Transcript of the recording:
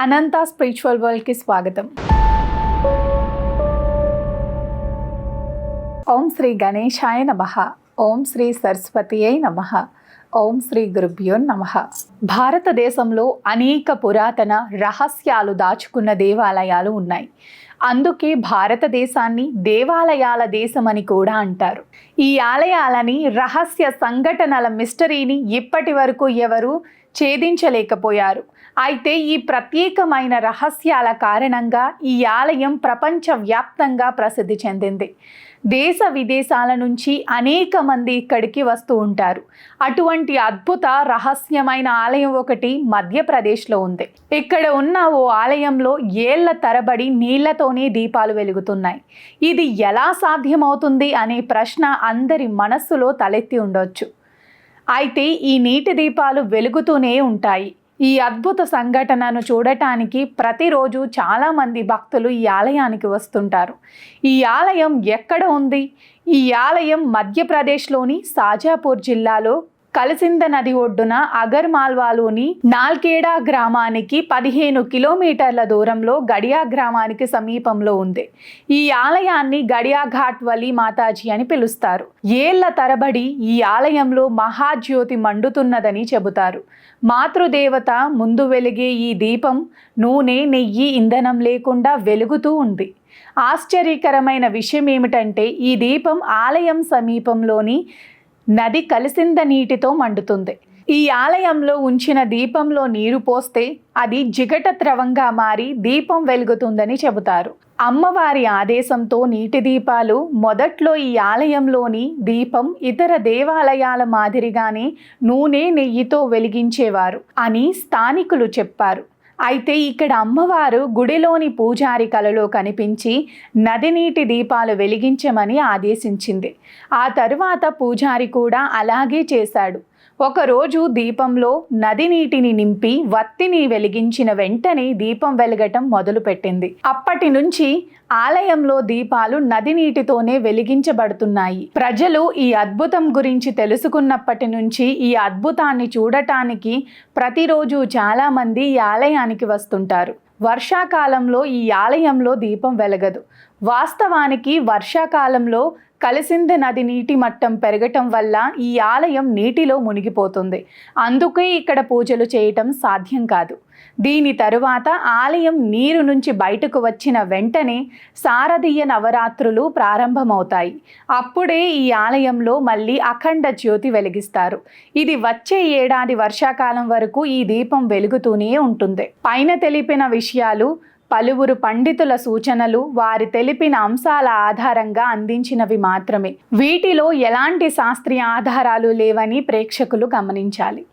అనంత spiritual వరల్డ్కి స్వాగతం. ఓం శ్రీ గణేశాయ నమ. ఓం శ్రీ సరస్వతియై నమ. ఓం శ్రీ గురుభ్యో నమ. భారతదేశంలో అనేక పురాతన రహస్యాలు దాచుకున్న దేవాలయాలు ఉన్నాయి. అందుకే భారతదేశాన్ని దేవాలయాల దేశమని కూడా అంటారు. ఈ ఆలయాలని రహస్య సంఘటనల మిస్టరీని ఇప్పటి వరకు ఎవరు ఛేదించలేకపోయారు. అయితే ఈ ప్రత్యేకమైన రహస్యాల కారణంగా ఈ ఆలయం ప్రపంచవ్యాప్తంగా ప్రసిద్ధి చెందింది. దేశ విదేశాల నుంచి అనేక మంది ఇక్కడికి వస్తూ ఉంటారు. అటువంటి అద్భుత రహస్యమైన ఆలయం ఒకటి మధ్యప్రదేశ్లో ఉంది. ఇక్కడ ఉన్న ఓ ఆలయంలో ఏళ్ళ తరబడి నీళ్ళతోనే దీపాలు వెలుగుతున్నాయి. ఇది ఎలా సాధ్యమవుతుంది అనే ప్రశ్న అందరి మనస్సులో తలెత్తి ఉండొచ్చు. అయితే ఈ నీటి దీపాలు వెలుగుతూనే ఉంటాయి. ఈ అద్భుత సంఘటనను చూడటానికి ప్రతిరోజు చాలామంది భక్తులు ఈ ఆలయానికి వస్తుంటారు. ఈ ఆలయం ఎక్కడ ఉంది? ఈ ఆలయం మధ్యప్రదేశ్లోని సాజాపూర్ జిల్లాలో కలిసింద నది ఒడ్డున అగర్మాల్వాలోని నాల్కేడా గ్రామానికి పదిహేను కిలోమీటర్ల దూరంలో గడియా గ్రామానికి సమీపంలో ఉంది. ఈ ఆలయాన్ని గడియా ఘాట్ వలి మాతాజీ అని పిలుస్తారు. ఏళ్ళ తరబడి ఈ ఆలయంలో మహాజ్యోతి మండుతున్నదని చెబుతారు. మాతృదేవత ముందు వెలిగే ఈ దీపం నూనె నెయ్యి ఇంధనం లేకుండా వెలుగుతూ ఉంది. ఆశ్చర్యకరమైన విషయం ఏమిటంటే ఈ దీపం ఆలయం సమీపంలోని నది కలిసింద నీటితో మండుతుంది. ఈ ఆలయంలో ఉంచిన దీపంలో నీరు పోస్తే అది జిగట ద్రవంగా మారి దీపం వెలుగుతుందని చెబుతారు. అమ్మవారి ఆదేశంతో నీటి దీపాలు మొదట్లో ఈ ఆలయంలోని దీపం ఇతర దేవాలయాల మాదిరిగానే నూనె నెయ్యితో వెలిగించేవారు అని స్థానికులు చెప్పారు. అయితే ఇక్కడ అమ్మవారు గుడిలోని పూజారి కలలో కనిపించి నది నీటి దీపాలు వెలిగించమని ఆదేశించింది. ఆ తరువాత పూజారి కూడా అలాగే చేశాడు. ఒకరోజు దీపంలో నది నీటిని నింపి వత్తిని వెలిగించిన వెంటనే దీపం వెలగటం మొదలుపెట్టింది. అప్పటి నుంచి ఆలయంలో దీపాలు నది నీటితోనే వెలిగించబడుతున్నాయి. ప్రజలు ఈ అద్భుతం గురించి తెలుసుకున్నప్పటి నుంచి ఈ అద్భుతాన్ని చూడటానికి ప్రతిరోజు చాలామంది ఈ ఆలయానికి వస్తుంటారు. వర్షాకాలంలో ఈ ఆలయంలో దీపం వెలగదు. వాస్తవానికి వర్షాకాలంలో కలిసింద నది నీటి మట్టం పెరగటం వల్ల ఈ ఆలయం నీటిలో మునిగిపోతుంది. అందుకే ఇక్కడ పూజలు చేయటం సాధ్యం కాదు. దీని తరువాత ఆలయం నీరు నుంచి బయటకు వచ్చిన వెంటనే శారదీయ నవరాత్రులు ప్రారంభమవుతాయి. అప్పుడే ఈ ఆలయంలో మళ్ళీ అఖండ జ్యోతి వెలిగిస్తారు. ఇది వచ్చే ఏడాది వర్షాకాలం వరకు ఈ దీపం వెలుగుతూనే ఉంటుంది. పైన తెలిపిన విషయాలు పలువురు పండితుల సూచనలు వారి తెలిపిన అంశాల ఆధారంగా అందించినవి మాత్రమే. వీటిలో ఎలాంటి శాస్త్రీయ ఆధారాలు లేవని ప్రేక్షకులు గమనించాలి.